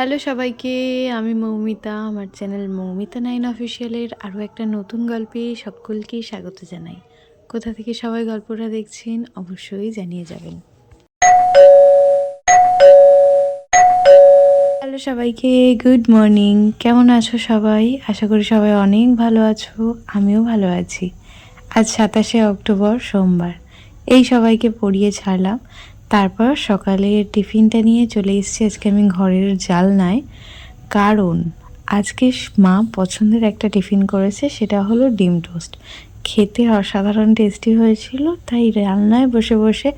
Hello সবাইকে, আমি মৌমিতা, আমার চ্যানেল মৌমিতা নাইন অফিসিয়ালের আরও একটা নতুন গল্পে সকলকে স্বাগত জানাই। কোথা থেকে সবাই গল্পটা দেখছেন অবশ্যই জানিয়ে যাবেন। হ্যালো সবাইকে গুড মর্নিং কেমন আছো সবাই? আশা করি সবাই অনেক ভালো আছো, আমিও ভালো আছি। আজ সাতাশে অক্টোবর, সোমবার। এই সবাইকে পড়িয়ে ছাড়লাম। তারপর সকালে টিফিনটা নিয়ে চলে এসেছি আজকে আমি ঘরের জালনায়। কারণ আজকে মা পছন্দের একটা টিফিন করেছে, সেটা হলো ডিম টোস্ট। খেতে অসাধারণ টেস্টি হয়েছিল, তাই রান্নায় বসে বসে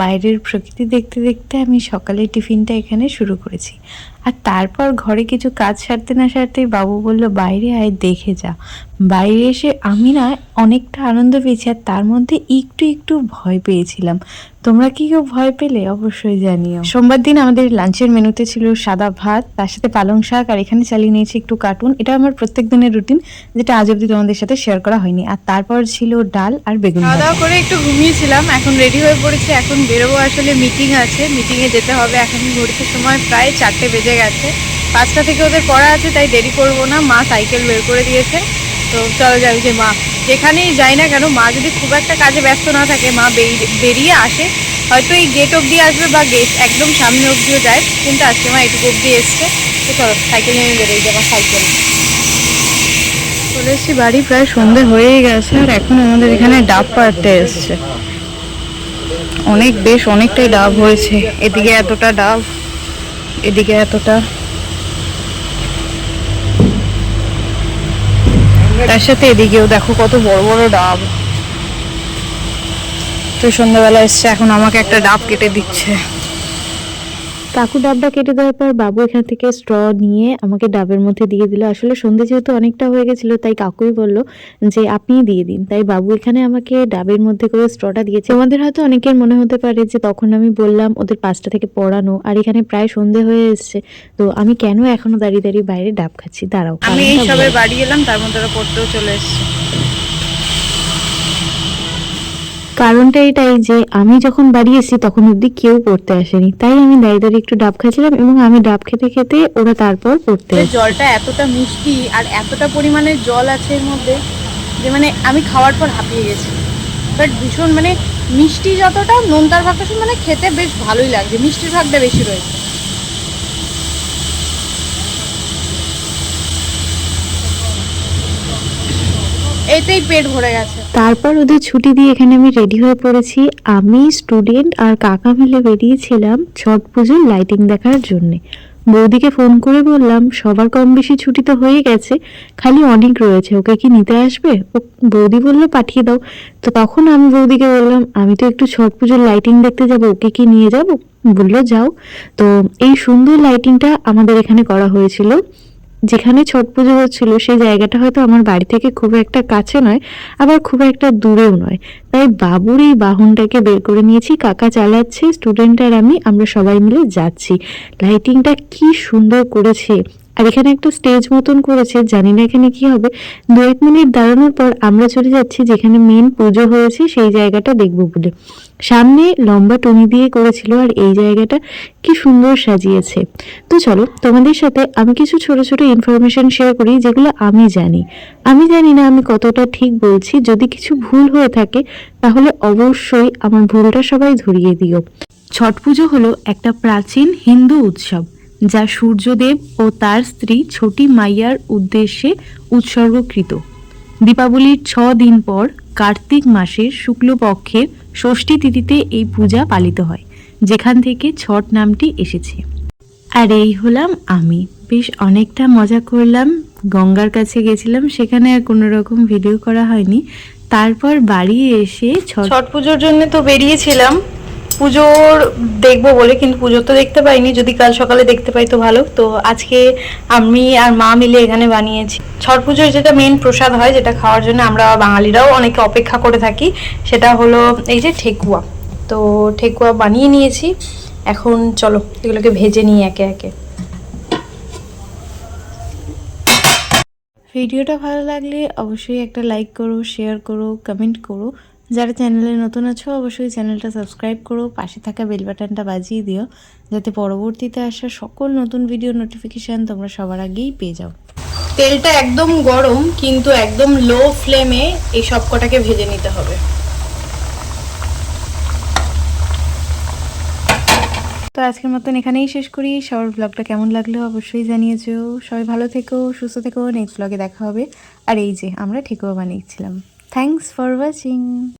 বাইরের প্রকৃতি দেখতে দেখতে আমি সকালে টিফিনটা এখানে শুরু করেছি। আর তারপর ঘরে কিছু কাজ সারতে না সারতেই বাবু বলল, বাইরে আয়, দেখে যা। বাইরে এসে আমি না অনেকটা আনন্দ পেয়েছি, আর তার মধ্যে একটু একটু ভয় পেয়েছিলাম। তোমরা কি কেউ ভয় পেলে? অবশ্যই জানিও। সোমবার দিন আমাদের লাঞ্চের মেনুতে ছিল সাদা ভাত, তার সাথে পালং শাক, আর এখানে চালিয়ে নিয়েছি একটু কার্টুন। এটা আমার প্রত্যেক দিনের রুটিন, যেটা আজ অবধি তোমাদের সাথে শেয়ার করা হয়নি। আর তারপর ছিল ডাল আর বেগুন খাওয়া দাওয়া করে একটু ঘুমিয়েছিলাম, এখন রেডি হয়ে পড়েছি, এখন বেরোবো আসলে মিটিং আছে। মিটিংয়ে যেতে হবে এখন ঘড়িতে সময় প্রায় চারটে বেজে গেছে। পাঁচটা থেকে ওদের পড়া আছে, তাই দেরি করব না। মা সাইকেল বের করে দিয়েছে। তো চলো যাই যে মা, যেখানেই যাই না কেন, মা যদি খুব একটা কাজে ব্যস্ত না থাকে, মা বেরিয়ে- আসে। হয়তো এই গেট অবধি আসবে বা গেট একদম সামনে অবধিও যায়, কিন্তু আজকে মা এটুকু অবধি এসছে। তো চলো, সাইকেল নিয়ে বেরোই যাব সাইকেল। চলে এসেছি বাড়ি, প্রায় সন্ধে হয়েই গেছে, আর এখন আমাদের এখানে ডাব পাড়তে এসছে। অনেক বেশ, অনেকটাই ডাব হয়েছে। এদিকে এতটা ডাব, এদিকে এতটা। তার সাথে এদিকেও দেখো কত বড় বড় ডাব। তো সন্ধ্যাবেলা এসছে, এখন আমাকে একটা ডাব কেটে দিচ্ছে। কাকু ডাবটা কেটে দেওয়ার পর বাবু এখান থেকে স্ট্র নিয়ে আমাকে ডাবের মধ্যে দিয়ে দিল। আসলে সন্ধে যেহেতু অনেকটা হয়ে গেছিল তাই কাকুই বলল যে আপনি দিয়ে দিন। তাই বাবু এখানে আমাকে ডাবের মধ্যে করে স্ট্রটা দিয়েছে। আমাদের হয়তো অনেকের মনে হতে পারে যে তখন আমি বললাম ওদের পাঁচটা থেকে পড়ানো আর এখানে প্রায় সন্ধে হয়ে এসছে। তো আমি কেন এখনও দাঁড়িয়ে দাঁড়িয়ে বাইরে ডাব খাচ্ছি? দাঁড়াও আমি এই সবে বাড়ি এলাম তার মধ্যে পড়তেও চলে এসছে। কারণটা এটাই যে আমি যখন বাড়ি এসেছি তখন অব্দি কেউ পড়তে আসেনি। তাই আমি দাঁড়িয়ে দাঁড়িয়ে একটু ডাব খাচ্ছিলাম এবং আমি ডাব খেতে খেতে ওরা তারপর পড়তে। জলটা এতটা মিষ্টি আর এতটা পরিমাণে জল আছে এর মধ্যে যে মানে আমি খাওয়ার পর হাঁপিয়ে গেছি। বাট ভীষণ মানে মিষ্টি যতটা নোনতার ভাগটা মানে খেতে বেশ ভালোই লাগছে। মিষ্টির ভাগটা বেশি রয়েছে। এতেই পেট ভরে গেছে। তারপর ওদের ছুটি দিয়ে এখানে আমি রেডি হয়ে পড়েছি। আমি স্টুডেন্ট আর কাকা মিলে বেরিয়েছিলাম ছট পুজোর লাইটিং দেখার জন্যে। বৌদিকে ফোন করে বললাম, সবার কম বেশি ছুটি তো হয়ে গেছে, খালি অনেক রয়েছে, ওকে কি নিতে আসবে? ও বৌদি বলল, পাঠিয়ে দাও। তো তখন আমি বৌদিকে বললাম, আমি তো একটু ছট পুজোর লাইটিং দেখতে যাব, ওকে কি নিয়ে যাব? বলল, যাও। তো এই সুন্দর লাইটিংটা আমাদের এখানে করা হয়েছিল। যেখানে ছট পুজো হচ্ছিল, সেই জায়গাটা হয়তো আমার বাড়ি থেকে খুব একটা কাছে নয়, আবার খুব একটা দূরেও নয়। তাই বাবুর এই বাহনটাকে বের করে নিয়েছি, কাকা চালাচ্ছে স্টুডেন্ট আর আমি, আমরা সবাই মিলে যাচ্ছি। লাইটিংটা কি সুন্দর করেছে। আর এখানে একটা স্টেজ মতন করেছে, জানি না এখানে কি হবে। দু এক মিনিট দাঁড়ানোর পর আমরা চলে যাচ্ছি যেখানে মেন পুজো হয়েছে, সেই জায়গাটা দেখব বলে। সামনে লম্বা টুনি দিয়ে করেছিল আর এই জায়গাটা কি সুন্দর সাজিয়েছে। তো চলো, তোমাদের সাথে আমি কিছু ছোট ছোট ইনফরমেশন শেয়ার করি যেগুলো আমি জানি। আমি জানি না আমি কতটা ঠিক বলছি, যদি কিছু ভুল হয়ে থাকে তাহলে অবশ্যই আমার ভুলটা সবাই ধরিয়ে দিও। ছট পুজো হলো একটা প্রাচীন হিন্দু উৎসব। যা সূর্যদেব ও তার স্ত্রী ছোটি মাইয়ার উদ্দেশ্যে উৎসর্গকৃত। দীপাবলির ছ দিন পর কার্তিক মাসের শুক্লপক্ষের ষষ্ঠী তিথিতে এই পূজা পালিত হয়, যেখান থেকে ছট নামটি এসেছে। আর এই হলাম আমি। বেশ অনেকটা মজা করলাম, গঙ্গার কাছে গেছিলাম, সেখানে আর কোনো রকম ভিডিও করা হয়নি। তারপর বাড়ি এসে ছট পুজোর জন্য তো বেরিয়েছিলাম। পুজোর দেখব বলে, কিন্তু পুজো তো দেখতে পাইনি। যদি কাল সকালে দেখতে পাই তো ভালো। তো আজকে আমি আর মা মিলে এখানে বানিয়েছি। ছট পুজোর যেটা মেন প্রসাদ হয়, যেটা খাওয়ার জন্য আমরা বাঙালিরাও অনেকে অপেক্ষা করে থাকি, সেটা হলো এই যে ঠেকুয়া। তো ঠেকুয়া বানিয়ে নিয়েছি। এখন চলো, এগুলোকে ভেজে নিই একে একে। ভিডিওটা ভালো লাগলে অবশ্যই একটা লাইক করো শেয়ার করো কমেন্ট করো। যারা চ্যানেলে নতুন আছো অবশ্যই চ্যানেলটা সাবস্ক্রাইব করো পাশে থাকা বেল বাটনটা বাজিয়ে দিও যাতে পরবর্তীতে আসা সকল নতুন ভিডিও নোটিফিকেশান তোমরা সবার আগেই পেয়ে যাও। তেলটা একদম গরম কিন্তু একদম লো ফ্লেমে এই সব কটাকে ভেজে নিতে হবে। তো আজকের মতন এখানেই শেষ করি। সবার ব্লগটা কেমন লাগল অবশ্যই জানিয়েছো। সবাই ভালো থেকো সুস্থ থেকো নেক্সট ব্লগে দেখা হবে। আর এই যে আমরা ঠেকুয়া বানিয়েছিলাম। Thanks for watching